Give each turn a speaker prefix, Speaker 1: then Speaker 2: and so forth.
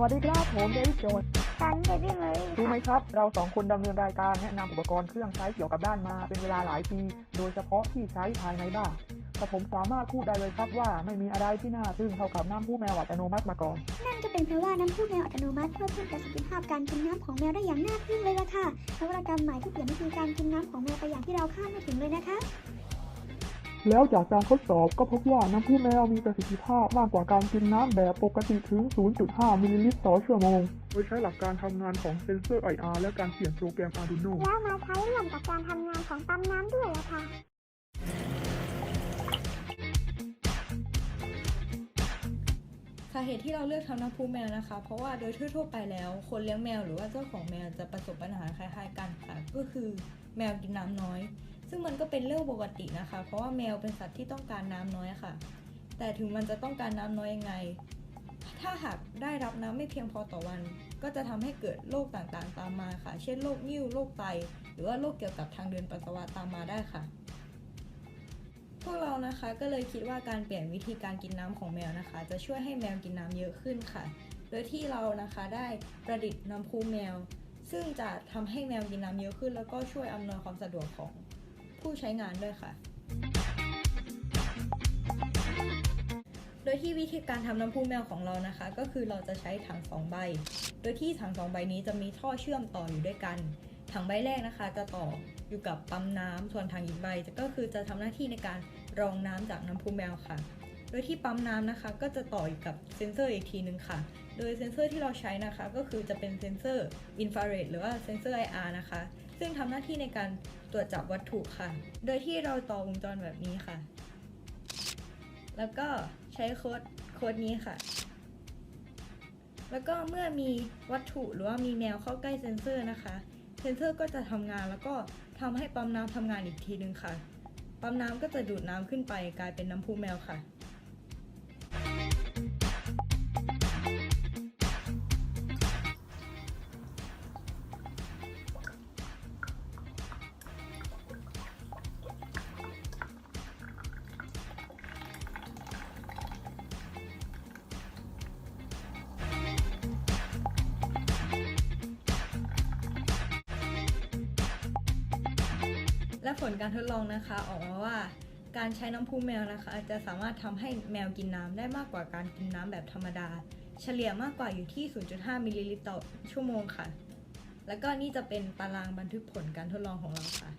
Speaker 1: สวัสดีครับผมเดวิดโจนส์
Speaker 2: ฉันเดวิดเลย
Speaker 1: รู้ไหมครับ เราสองคนดำเนินรายการแนะนำอุปกรณ์เครื่องใช้เกี่ยวกับด้านมาเป็นเวลาหลายปี โดยเฉพาะที่ใช้ภายในบ้านแต่ผมสามารถพูดได้เลยครับว่าไม่มีอะไรที่น่าทึ่งเท่ากับน้ำพุแมวอัตโนมัติมาก่อน
Speaker 2: นั่นก็เป็นเพราะว่าน้ำพุแมวอัตโนมัติช่วยเพิ่มประสิทธิภาพการกินน้ำของแมวได้อย่างน่าทึ่งเลยล่ะค่ะนวัตกรรมใหม่ที่เปลี่ยนวิธีการกินน้ำของแมวไปอย่างที่เราคาดไม่ถึงเลยนะคะ
Speaker 1: แล้วจากการทดสอบก็พบว่าน้ำพุแมวมีประสิทธิภาพมากกว่าการกินน้ำแบบปกติถึง 0.5 มิลลิลิตรต่อชั่วโมง โดยใช้หลักการทำงานของเซนเซอร์ IR และการเขียนโปรแกรม Arduino
Speaker 2: แล้วมาใช้ร่วมกับการทำงานของปั๊มน้ำด้วยล่ะค่ะ
Speaker 3: สาเหตุที่เราเลือกทำน้ำพุแมวนะคะ เพราะว่าโดยทั่วๆไปแล้ว คนเลี้ยงแมวหรือว่าเจ้าของแมวจะประสบปัญหาคล้ายๆกันค่ะ ก็คือแมวกินน้ำน้อย ซึ่งมันก็เป็นเรื่องปกตินะคะ เพราะว่าแมวเป็นสัตว์ที่ต้องการน้ำน้อยค่ะ แต่ถึงมันจะต้องการน้ำน้อยยังไง ถ้าหากได้รับน้ำไม่เพียงพอต่อวัน ก็จะทำให้เกิดโรคต่างๆ ตามมาค่ะ เช่นโรคนิ่วโรคไต หรือว่าโรคเกี่ยวกับทางเดินปัสสาวะตามมาได้ค่ะ พวกเรานะคะก็เลยคิดว่าการเปลี่ยนวิธีการกินน้ำของแมวนะคะ จะช่วยให้แมวกินน้ำเยอะขึ้นค่ะ โดยที่เรานะคะได้ประดิษฐ์น้ำพุแมว ซึ่งจะทำให้แมวกินน้ำเยอะขึ้น แล้วก็ช่วยอำนวยความสะดวกของ ผู้ใช้งานด้วยค่ะ โดยที่วิธีการทำน้ำพุแมวของเรานะคะ ก็คือเราจะใช้ถังสองใบ โดยที่ถังสองใบนี้จะมีท่อเชื่อมต่ออยู่ด้วยกัน ถังใบแรกนะคะ จะต่ออยู่กับปั๊มน้ำส่วนถังอีกใบก็คือจะทำหน้าที่ในการรองน้ำจากน้ำพุแมวค่ะโดยที่ปั๊มน้ำนะคะ ก็จะต่ออยู่กับเซ็นเซอร์อีกทีนึงค่ะ โดยเซ็นเซอร์ที่เราใช้นะคะ ก็คือจะเป็นเซ็นเซอร์อินฟราเรดหรือว่าเซ็นเซอร์ IR นะคะ ซึ่งทำหน้าที่ในการตรวจจับวัตถุค่ะ โดยที่เราต่อวงจรแบบนี้ค่ะ แล้วก็ใช้โค้ดโค้ดนี้ค่ะ แล้วก็เมื่อมีวัตถุหรือว่ามีแมวเข้าใกล้เซ็นเซอร์นะคะ เซ็นเซอร์ก็จะทำงานแล้วก็ทำให้ปั๊มน้ำทำงานอีกทีนึงค่ะ ปั๊มน้ำก็จะดูดน้ำขึ้นไปกลายเป็นน้ำพุแมวค่ะ และผลการทดลองนะคะออกมาว่า การใช้น้ำพุแมวนะคะ จะสามารถทำให้แมวกินน้ำได้มากกว่าการกินน้ำแบบธรรมดา เฉลี่ยมากกว่าอยู่ที่ 0.5 มิลลิลิตรต่อชั่วโมงค่ะ แล้วก็นี่จะเป็นตารางบันทึกผลการทดลองของเราค่ะ